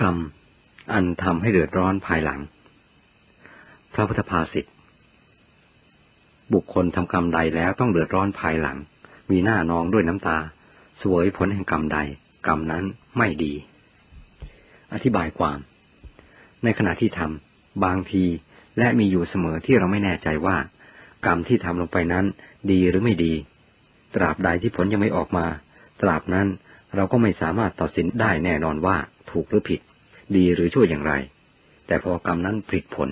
กรรมอันทำให้เดือดร้อนภายหลัง พระพุทธภาษิตบุคคลทำกรรมใดแล้วต้องเดือดร้อนภายหลัง มีหน้านองด้วยน้ำตา สวยผลแห่งกรรมใด กรรมนั้นไม่ดี อธิบายความ ในขณะที่ทำบางทีและมีอยู่เสมอที่เราไม่แน่ใจว่า กรรมที่ทำลงไปนั้น ดีหรือไม่ดี ตราบใดที่ผลยังไม่ออกมา ตราบนั้นเราก็ไม่สามารถตัดสินได้แน่นอนว่า ถูกหรือผิด ดีหรือชั่วอย่างไร แต่พอกรรมนั้นผลิตผล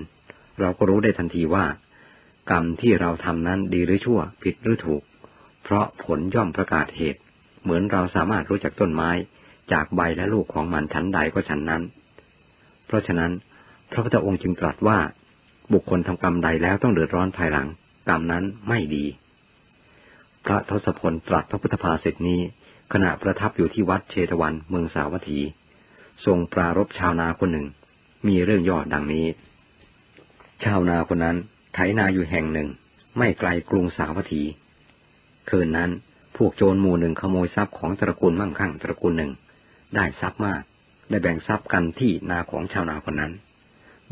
เราก็รู้ได้ทันทีว่า กรรมที่เราทำนั้นดีหรือชั่ว ผิดหรือถูก เพราะผลย่อมประกาศเหตุ เหมือนเราสามารถรู้จักต้นไม้ จากใบและลูกของมันชั้นใดก็ชั้นนั้น เพราะฉะนั้น พระพุทธองค์จึงตรัสว่า บุคคลทำกรรมใดแล้วต้องเดือดร้อนภายหลัง กรรมนั้นไม่ดี พระทศพลตรัสพระพุทธภาษิตนี้ขณะประทับอยู่ที่วัดเชตวันเมืองสาวัตถี ทรงปรารบชาวนาคนหนึ่ง มีเรื่องย่อดังนี้ ชาวนาคนนั้นไถนาอยู่แห่งหนึ่ง ไม่ไกลกรุงสาวัตถี คืนนั้นพวกโจรหมู่หนึ่งขโมยทรัพย์ของตระกูลมั่งคั่งตระกูลหนึ่ง ได้ทรัพย์มาก ได้แบ่งทรัพย์กันที่นาของชาวนาคนนั้น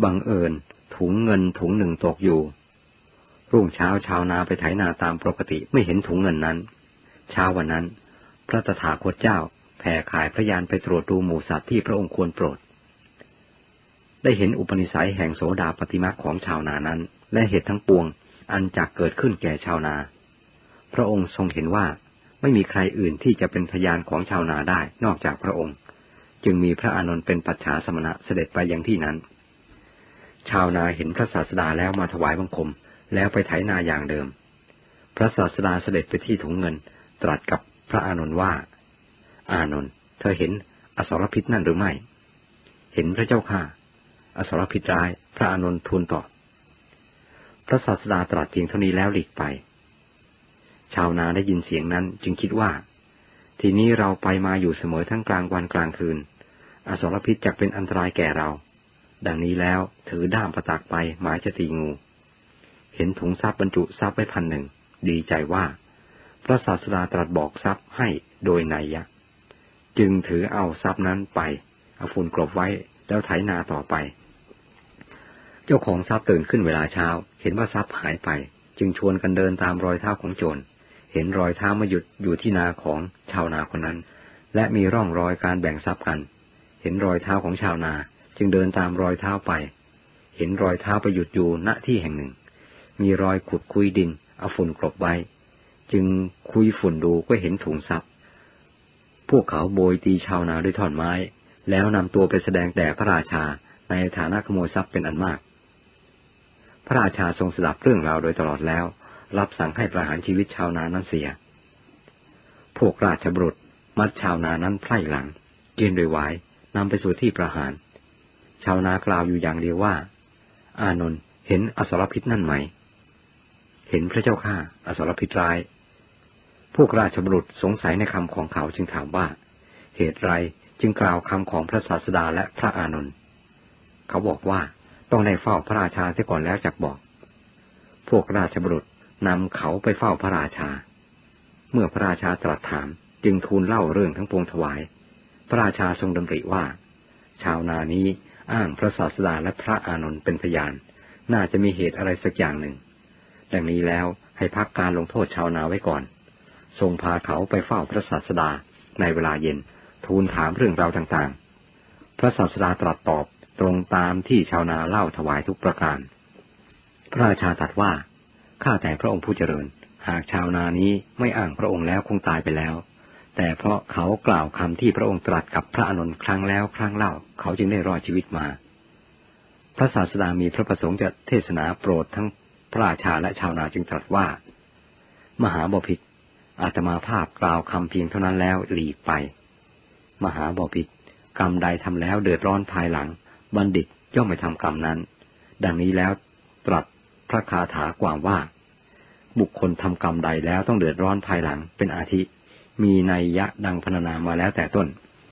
บังเอิญถุงเงินถุงหนึ่งตกอยู่ รุ่งเช้าชาวนาไปไถนาตามปกติไม่เห็นถุงเงินนั้น เช้าวันนั้น พระตถาคตเจ้า แผ่ขายพระยานไปตรวจดูหมู่สัตว์ที่พระองค์ควรโปรด ได้เห็นอุปนิสัยแห่งโสดาปฏิมาของชาวนานั้น และเหตุทั้งปวงอันจักเกิดขึ้นแก่ชาวนา พระองค์ทรงเห็นว่าไม่มีใครอื่นที่จะเป็นพยานของชาวนาได้นอกจากพระองค์ จึงมีพระอานนท์เป็นปัจฉาสมณะเสด็จไปยังที่นั้น ชาวนาเห็นพระศาสดาแล้วมาถวายบังคม แล้วไปไถนาอย่างเดิม พระศาสดาเสด็จไปที่ถุงเงิน ตรัสกับพระอานนท์ว่า อานนท์เธอเห็นอสรพิษนั่นหรือไม่ เห็นพระเจ้าค่ะ อสรพิษร้าย พระอานนท์ทูลตอบ พระศาสดาตรัสเพียงเท่านี้แล้วหลีกไป ชาวนาได้ยินเสียงนั้นจึงคิดว่า ทีนี้เราไปมาอยู่เสมอทั้งกลางวันกลางคืน อสรพิษจะเป็นอันตรายแก่เรา ดังนี้แล้วถือด้ามประตักไปหมายจะตีงู เห็นถุงทรัพย์บรรจุทรัพย์ไว้พันหนึ่ง ดีใจว่า พระศาสดาตรัสบอกทรัพย์ให้โดยนัยยะ จึงถือเอาทรัพย์นั้นไป เอาฝุ่นกลบไว้แล้วไถนาต่อไป เจ้าของทรัพย์ตื่นขึ้นเวลาเช้า เห็นว่าทรัพย์หายไป จึงชวนกันเดินตามรอยเท้าของโจร เห็นรอยเท้ามาหยุดอยู่ที่นาของชาวนาคนนั้น และมีร่องรอยการแบ่งทรัพย์กัน เห็นรอยเท้าของชาวนา จึงเดินตามรอยเท้าไป เห็นรอยเท้าไปหยุดอยู่ณที่แห่งหนึ่ง มีรอยขุดคุยดินเอาฝุ่นกลบไว้ จึงคุยฝุ่นดูก็เห็นถุงทรัพย์ วกเขาโบยตีชาวนาด้วยท่อนไม้ แล้วนำตัวไปแสดงแด่พระราชาในฐานะขโมยทรัพย์เป็นอันมาก พระราชาทรงสดับเรื่องราวโดยตลอดแล้ว รับสั่งให้ประหารชีวิตชาวนานั้นเสีย พวกราชบุรุษมัดชาวนานั้นไพร่หลังกินโดยไว้นำไปสู่ที่ประหาร ชาวนากล่าวอยู่อย่างเดียวว่า อานนท์เห็นอสรพิษนั่นไหม เห็นพระเจ้าข้าอสรพิษร้าย พวกราชบุรุษสงสัยในคำของเขาจึงถามว่า เหตุไรจึงกล่าวคำของพระศาสดาและพระอานนท์เขาบอกว่าต้องได้เฝ้าพระราชาเสียก่อนแล้วจักบอก พวกราชบุรุษนำเขาไปเฝ้าพระราชา เมื่อพระราชาตรัสถามจึงทูลเล่าเรื่องทั้งปวงถวาย พระราชาทรงดำริว่า ชาวนานี้อ้างพระศาสดาและพระอานนท์เป็นพยาน น่าจะมีเหตุอะไรสักอย่างหนึ่ง ดังนี้แล้วให้พักการลงโทษชาวนาไว้ก่อน ทรงพาเขาไปเฝ้าพระศาสดาในเวลาเย็น ทูลถามเรื่องราวต่างๆ พระศาสดาตรัสตอบตรงตามที่ชาวนาเล่าถวายทุกประการ พระราชาตรัสว่า ข้าแต่พระองค์ผู้เจริญ หากชาวนานี้ไม่อ้างพระองค์แล้วคงตายไปแล้ว แต่เพราะเขากล่าวคำที่พระองค์ตรัสกับพระอนุนครั้งแล้วครั้งเล่า เขาจึงได้รอดชีวิตมา พระศาสดามีพระประสงค์จะเทศนาโปรดทั้งพระราชาและชาวนาจึงตรัสว่า มหาบพิตร อาตมาภาพกล่าวคำเพียงเท่านั้นแล้วหลีกไป มหาบอพิษกรรมใดทำแล้วเดือดร้อนภายหลัง บัณฑิตย่อมไม่ทำกรรมนั้น ดังนี้แล้วตรัสพระคาถากว่าว่า บุคคลทำกรรมใดแล้วต้องเดือดร้อนภายหลังเป็นอาทิ มีนัยยะดังพรรณนามาแล้วแต่ต้น